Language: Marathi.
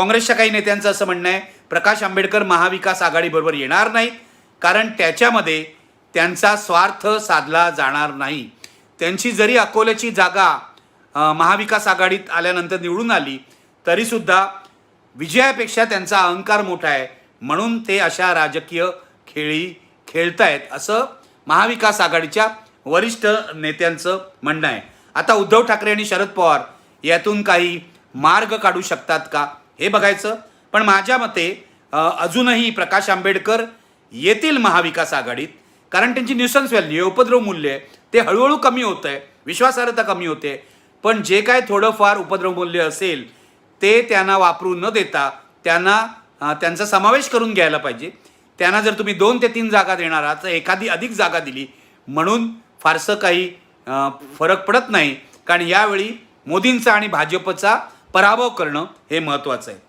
काँग्रेसच्या काही नेत्यांचं असं म्हणणं आहे प्रकाश आंबेडकर महाविकास आघाडीबरोबर येणार नाही कारण त्याच्यामध्ये त्यांचा स्वार्थ साधला जाणार नाही. त्यांची जरी अकोल्याची जागा महाविकास आघाडीत आल्यानंतर निवडून आली तरीसुद्धा विजयापेक्षा त्यांचा अहंकार मोठा आहे म्हणून ते अशा राजकीय खेळी खेळतायत असं महाविकास आघाडीच्या वरिष्ठ नेत्यांचं म्हणणं आहे. आता उद्धव ठाकरे आणि शरद पवार यातून काही मार्ग काढू शकतात का? हे बघायचं. पण माझ्या मते अजूनही प्रकाश आंबेडकर येतील महाविकास आघाडीत कारण त्यांची न्यूसन्स व्हॅल्यू उपद्रव मूल्य आहे. ते हळूहळू कमी होतं आहे विश्वासार्हता कमी होते. पण जे काय थोडंफार उपद्रव मूल्य असेल ते त्यांना वापरू न देता त्यांना त्यांचा समावेश करून घ्यायला पाहिजे. त्यांना जर तुम्ही दोन ते तीन जागा देणार आहात तर एखादी अधिक जागा दिली म्हणून फारसं काही फरक पडत नाही. कारण यावेळी मोदींचा आणि भाजपचा पराभव करणं हे महत्त्वाचं आहे.